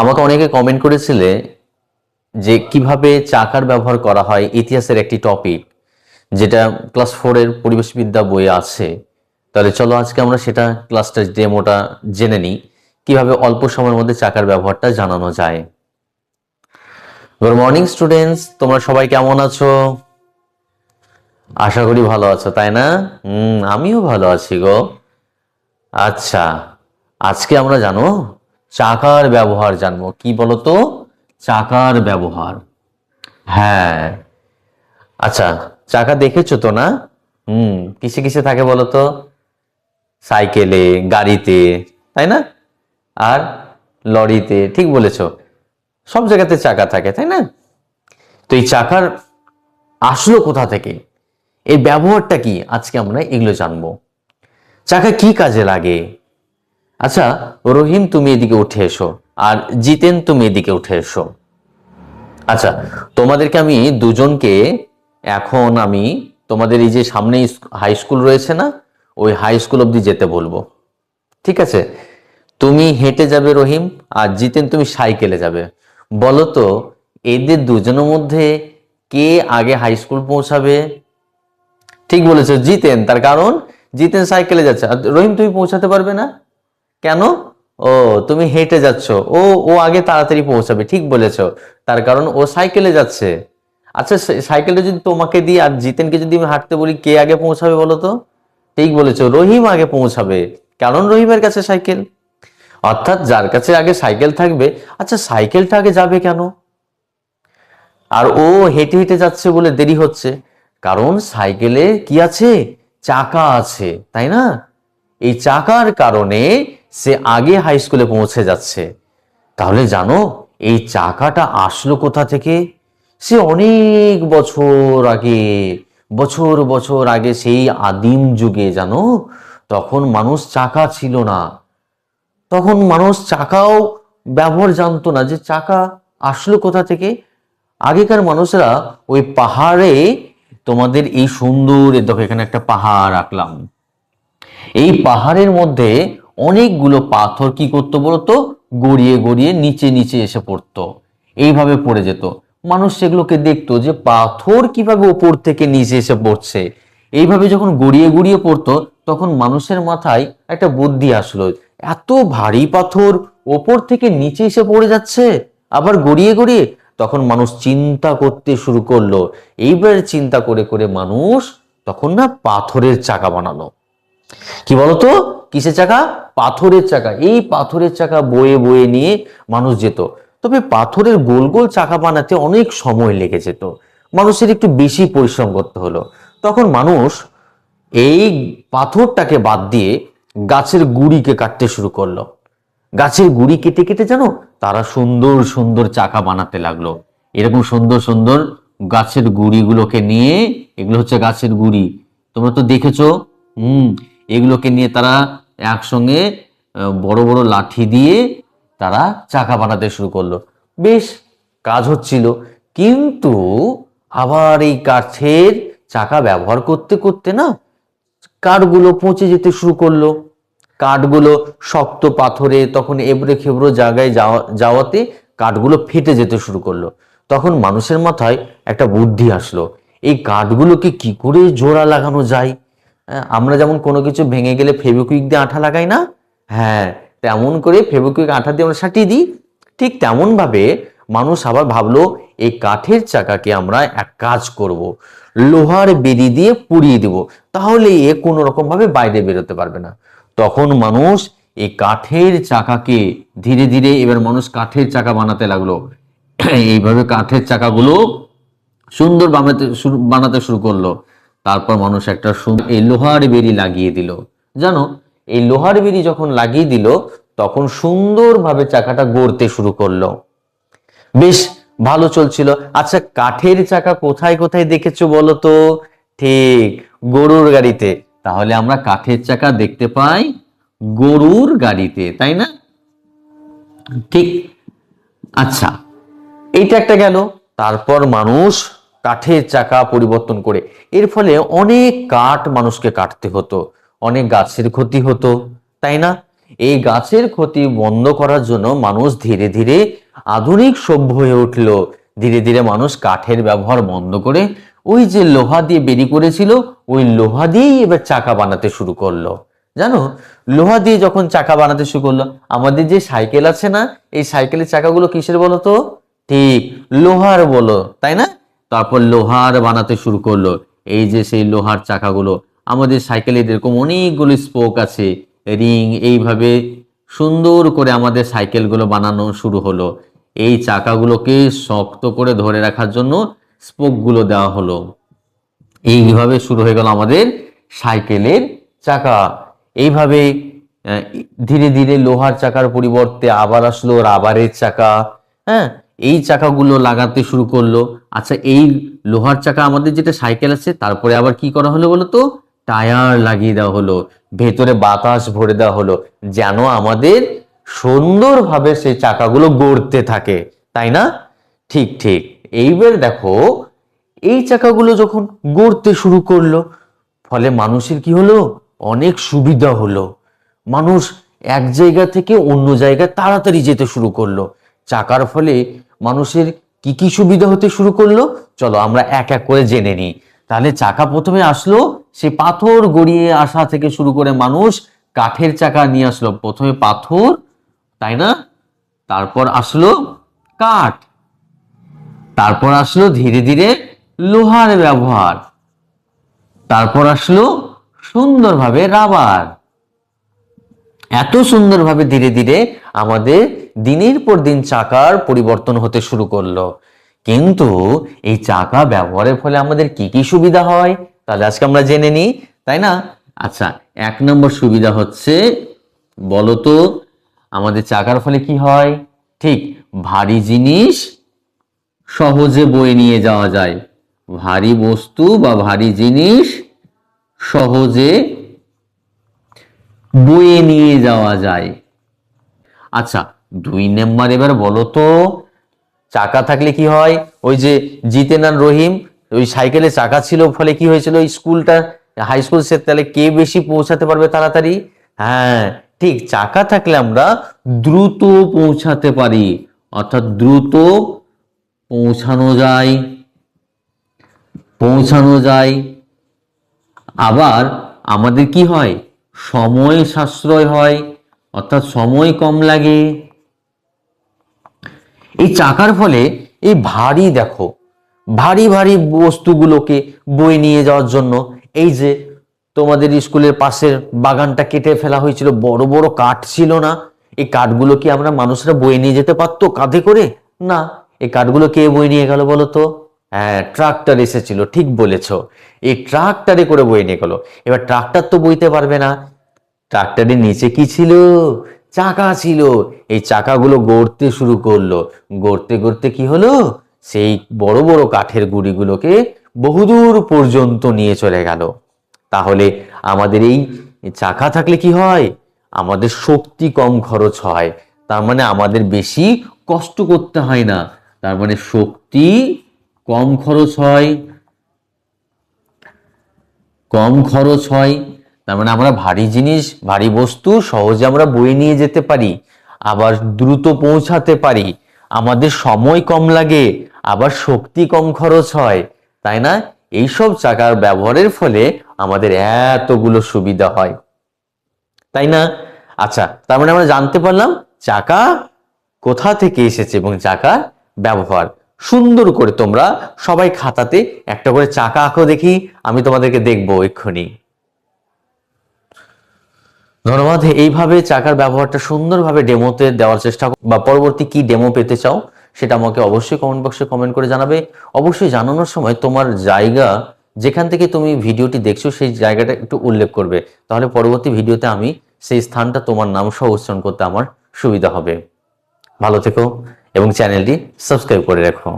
আমাকে অনেকে কমেন্ট করেছিলে যে কীভাবে চাকার ব্যবহার করা হয়, ইতিহাসের একটি টপিক যেটা ক্লাস ফোরের পরিবেশবিদ্যা বইয়ে আছে। তাহলে চলো আজকে আমরা সেটা ক্লাসটা ডেমোটা জেনে নিই, কীভাবে অল্প সময়ের মধ্যে চাকার ব্যবহারটা জানানো যায়। গুড মর্নিং স্টুডেন্টস তোমরা সবাই কেমন আছো? আশা করি ভালো আছো, তাই না? আমিও ভালো আছি গো। আচ্ছা আজকে আমরা জানো চাকার ব্যবহার জানব। কি বলতো? চাকার ব্যবহার। হ্যাঁ। আচ্ছা চাকা দেখেছ তো না? হুম, কিসে কিসে থাকে বলো তো সাইকেলে, গাড়িতে, তাই না? আর লরিতে, ঠিক বলেছ। সব জায়গাতে চাকা থাকে, তাই না? তো এই চাকার আসলো কোথা থেকে? এর ব্যবহারটা কি? আজকে আমরা এগুলো জানব। চাকা কি কাজে লাগে? আচ্ছা রহিম, তুমি এদিকে উঠে এসো। আর জিতেন, তুমি এদিকে উঠে এসো। আচ্ছা তোমাদেরকে আমি দুজনকে এখন আমি তোমাদের এই যে সামনে হাই স্কুল রয়েছে না, ওই হাই স্কুল অবধি যেতে বলব। ঠিক আছে? তুমি হেঁটে যাবে রহিম, আর জিতেন, তুমি সাইকেলে যাবে। বলো তো, এদের দুজনের মধ্যে কে আগে হাই স্কুল পৌঁছাবে? ঠিক বলেছ, জিতেন। তার কারণ, জিতেন সাইকেলে যাচ্ছে। রহিম, তুমি পৌঁছাতে পারবে না? কেন? ও, তুমি হেঁটে যাচ্ছ। ও ও আগে তাড়াতাড়ি পৌঁছাবে, ঠিক বলেছ। তার কারণ ও সাইকেলে যাচ্ছে। আচ্ছা সাইকেলটা যদি তোমাকে দিই আর জিতেনকে যদি আমি হাঁটতে বলি, কে আগে পৌঁছাবে বলো তো? ঠিক বলেছ, রহিম আগে পৌঁছাবে। কারণ রহিমের কাছে সাইকেল। অর্থাৎ যার কাছে আগে সাইকেল থাকবে আচ্ছা সাইকেলটা আগে যাবে কেন? আর ও হেঁটে হেঁটে যাচ্ছে বলে দেরি হচ্ছে। কারণ সাইকেলে কি আছে? চাকা আছে, তাই না? এই চাকার কারণে সে আগে হাই স্কুলে পৌঁছে যাচ্ছে। তাহলে জানো, এই চাকাটা আসলো কোথা থেকে? সে অনেক বছর আগে, বছর বছর আগে সেই আদিম যুগে, জানো? তখন মানুষ চাকা ছিল না। তখন মানুষ চাকাও ব্যবহার জানতো না যে চাকা আসলো কোথা থেকে? আগেকার মানুষরা ওই পাহাড়ে, তোমাদের এই সুন্দর, দেখো এখানে একটা পাহাড় আঁকলাম। এই পাহাড়ের মধ্যে অনেকগুলো পাথর কি করতো বলতো? গড়িয়ে গড়িয়ে নিচে নিচে এসে পড়তো। এইভাবে পড়ে যেত। মানুষ সেগুলোকে দেখতো যে পাথর কীভাবে ওপর থেকে নিচে এসে পড়ছে। এইভাবে যখন গড়িয়ে গড়িয়ে পড়তো, তখন মানুষের মাথায় একটা বুদ্ধি আসলো। এত ভারী পাথর ওপর থেকে নিচে এসে পড়ে যাচ্ছে, আবার গড়িয়ে গড়িয়ে? তখন মানুষ চিন্তা করতে শুরু করল। এইবার চিন্তা করে করে মানুষ তখন না পাথরের চাকা বানালো। কি বলতো? কিসের চাকা? পাথরের চাকা। এই পাথরের চাকা বয়ে বয়ে নিয়ে মানুষ যেত। তবে পাথরের গোল গোল চাকা বানাতে অনেক সময় লেগে যেত। মানুষের একটু বেশি পরিশ্রম করতে হলো। তখন মানুষ এই পাথরটাকে বাদ দিয়ে গাছের গুড়িকে কাটতে শুরু করল। গাছের গুড়ি কেটে কেটে জানো তারা সুন্দর সুন্দর চাকা বানাতে লাগল। এরকম সুন্দর সুন্দর গাছের গুড়িগুলোকে নিয়ে, এগুলো হচ্ছে গাছের গুড়ি। তোমরা তো দেখেছ? হুম। এগুলোকে নিয়ে তারা একসঙ্গে বড় বড় লাঠি দিয়ে তারা চাকা বানাতে শুরু করল। বেশ কাজ হচ্ছিল। কিন্তু আবার এই কাঠের চাকা ব্যবহার করতে করতে না কাঠগুলো পচে যেতে শুরু করল। কাঠগুলো শক্ত পাথরে তখন এবড়ে খেবড়ো জায়গায় যাওয়া, যাওয়াতে কাঠগুলো ফেটে যেতে শুরু করল। তখন মানুষের মাথায় একটা বুদ্ধি আসলো। এই কাঠগুলোকে কি করে জোড়া লাগানো যায়? আমরা যেমন কোনো কিছু ভেঙে গেলে ফেভিকুইক দিয়ে আঠা লাগাই না? হ্যাঁ তেমন করে ফেভিকুইক আঠা দিয়ে আমরা সাটিয়ে দিই। ঠিক তেমনভাবে মানুষ আবার ভাবলো, এই কাঠের চাকাকে আমরা এক কাজ করব। লোহার বেরি দিয়ে পুড়িয়ে দিব, তাহলে এ কোনো রকম ভাবে বাইরে বেরোতে পারবে না। তখন মানুষ এই কাঠের চাকাকে ধীরে ধীরে এবার মানুষ কাঠের চাকা বানাতে লাগল। এইভাবে কাঠের চাকাগুলো সুন্দর বানাতে বানাতে শুরু করল। তারপর মানুষ একটা সুন্দর এই লোহার বেরি লাগিয়ে দিল। জানো, এই লোহার বেরি যখন লাগিয়ে দিল, তখন সুন্দরভাবে চাকাটা গড়তে শুরু করল। বেশ, ভালো চলছিল। আচ্ছা কাঠের চাকা কোথায় কোথায় দেখেছ বলো তো? ঠিক, গরুর গাড়িতে। তাহলে আমরা কাঠের চাকা দেখতে পাই গরুর গাড়িতে, তাই না? ঠিক আচ্ছা এইটা একটা গেল। তারপর মানুষ কাঠের চাকা পরিবর্তন করে। এর ফলে অনেক কাঠ মানুষকে কাটতে হতো, অনেক গাছের ক্ষতি হতো, তাই না? এই গাছের ক্ষতি বন্ধ করার জন্য মানুষ ধীরে ধীরে আধুনিক সভ্য হয়ে উঠল। ধীরে ধীরে মানুষ কাঠের ব্যবহার বন্ধ করে ওই যে লোহা দিয়ে বেরি করেছিল, ওই লোহা দিয়েই এবার চাকা বানাতে শুরু করল। জানো, লোহা দিয়ে যখন চাকা বানাতে শুরু করল, আমাদের যে সাইকেল আছে না, এই সাইকেলের চাকাগুলো কিসের বলো তো? ঠিক, লোহার বলো, তাই না? তারপর লোহার বানাতে শুরু করল। এই যে সেই লোহার চাকাগুলো, আমাদের সাইকেলে এরকম অনেকগুলো স্পোক আছে রিং এইভাবে সুন্দর করে আমাদের সাইকেলগুলো বানানো শুরু হলো। এই চাকাগুলোকে শক্ত করে ধরে রাখার জন্য স্পোকগুলো দেওয়া হলো। এইভাবে শুরু হয়ে গেল আমাদের সাইকেলের চাকা। এইভাবে ধীরে ধীরে লোহার চাকার পরিবর্তে আবার আসলো রাবারের চাকা হ্যাঁ? এই চাকাগুলো লাগাতে শুরু করল। আচ্ছা এই লোহার চাকা আমাদের যেটা সাইকেল আছে, তারপরে আবার কি করা হলো বলো তো? টায়ার লাগিয়ে দেওয়া হলো, ভেতরে বাতাস ভরে দেওয়া হলো, যেন আমাদের সুন্দরভাবে সেই চাকাগুলো গড়তে থাকে, তাই না? ঠিক ঠিক। এইবার দেখো, এই চাকাগুলো যখন গড়তে শুরু করল, ফলে মানুষের কি হলো? অনেক সুবিধা হলো। মানুষ এক জায়গা থেকে অন্য জায়গায় তাড়াতাড়ি যেতে শুরু করল। চাকার ফলে মানুষের কি কি সুবিধা হতে শুরু করল? চলো আমরা এক এক করে জেনে নিই। তাহলে চাকা প্রথমে আসলো, সে পাথর গড়িয়ে আসা থেকে শুরু করে মানুষ কাঠের চাকা নিয়ে আসলো। প্রথমে পাথর, তাই না? তারপর আসলো কাঠ। তারপর আসলো ধীরে ধীরে লোহার ব্যবহার। তারপর আসলো সুন্দরভাবে রাবার। এত সুন্দরভাবে ধীরে ধীরে আমাদের দিনের পর দিন চাকার পরিবর্তন হতে শুরু করল। কিন্তু এই চাকা ব্যবহারের ফলে আমাদের কি কি সুবিধা হয়? তাহলে আজকে আমরা জেনে নিই, তাই না? আচ্ছা এক নম্বর সুবিধা হচ্ছে, বলতো, আমাদের চাকার ফলে কি হয়? ঠিক, ভারী জিনিস সহজে বয়ে নিয়ে যাওয়া যায়। ভারী বস্তু বা ভারী জিনিস সহজে বয়ে নিয়ে যাওয়া যায়। আচ্ছা দুই নাম্বার এবার বলো তো, চাকা থাকলে কি হয়? ওই যে জিতেন আর রহিম, ওই সাইকেলে চাকা ছিল, ফলে কি হয়েছিল? স্কুলটা হাই স্কুল সে তাহলে কে বেশি পৌঁছাতে পারবে তাড়াতাড়ি? হ্যাঁ ঠিক, চাকা থাকলে আমরা দ্রুত পৌঁছাতে পারি। অর্থাৎ দ্রুত পৌঁছানো যায় পৌঁছানো যায়। আবার আমাদের কি হয়? সময় সাশ্রয় হয়। অর্থাৎ সময় কম লাগে। এই চাকার ফলে এই ভারী দেখো, ভারী ভারী বস্তুগুলোকে বয়ে নিয়ে যাওয়ার জন্য এই যে তোমাদের স্কুলের পাশের বাগানটা কেটে ফেলা হয়েছিল, বড় বড় কাঠ ছিল না। এই কাঠগুলো কি আমরা মানুষরা বয়ে নিয়ে যেতে পারতো কাঁধে করে? না। এই কাঠগুলো কে বয়ে নিয়ে গেল বলো তো? হ্যাঁ ট্রাক্টর এসেছিল, ঠিক বলেছ। এই ট্রাক্টরে করে বয়ে নিয়ে গেলো। এবার ট্রাক্টর তো বইতে পারবে না। ট্রাক্টরের নিচে কি ছিল? চাকা ছিল। এই চাকাগুলো গড়তে শুরু করল। গড়তে গড়তে কি হলো? সেই বড় বড় কাঠের গুড়িগুলোকে বহুদূর পর্যন্ত নিয়ে চলে গেল। তাহলে আমাদের এই চাকা থাকলে কি হয়? আমাদের শক্তি কম খরচ হয়। তার মানে আমাদের বেশি কষ্ট করতে হয় না। তার মানে শক্তি কম খরচ হয়। কম খরচ হয়। তার মানে আমরা ভারী জিনিস, ভারী বস্তু সহজে আমরা বয়ে নিয়ে যেতে পারি, আবার দ্রুত পৌঁছাতে পারি। আমাদের সময় কম লাগে, আবার শক্তি কম খরচ হয়। তাই না? এইসব চাকার ব্যবহারের ফলে আমাদের এতগুলো সুবিধা হয়। তাই না? আচ্ছা তার মানে আমরা জানতে পারলাম চাকা কোথা থেকে এসেছে এবং চাকার ব্যবহার। সুন্দর করে তোমরা সবাই খাতাতে একটা করে চাকা আঁকো দেখি, আমি তোমাদেরকে দেখব এক্ষুনি। ধন্যবাদ। এইভাবে চাকার ব্যবহারটা সুন্দরভাবে ডেমোতে দেওয়ার চেষ্টা বা পরবর্তী কি ডেমো পেতে চাও, সেটা আমাকে অবশ্যই কমেন্ট বক্সে কমেন্ট করে জানাবে। অবশ্যই জানানোর সময় তোমার জায়গা, যেখান থেকে তুমি ভিডিওটি দেখছ, সেই জায়গাটা একটু উল্লেখ করবে। তাহলে পরবর্তী ভিডিওতে আমি সেই স্থানটা তোমার নাম সহ উচ্চারণ করতে আমার সুবিধা হবে। ভালো থেকো এবং চ্যানেলটি সাবস্ক্রাইব করে রাখো।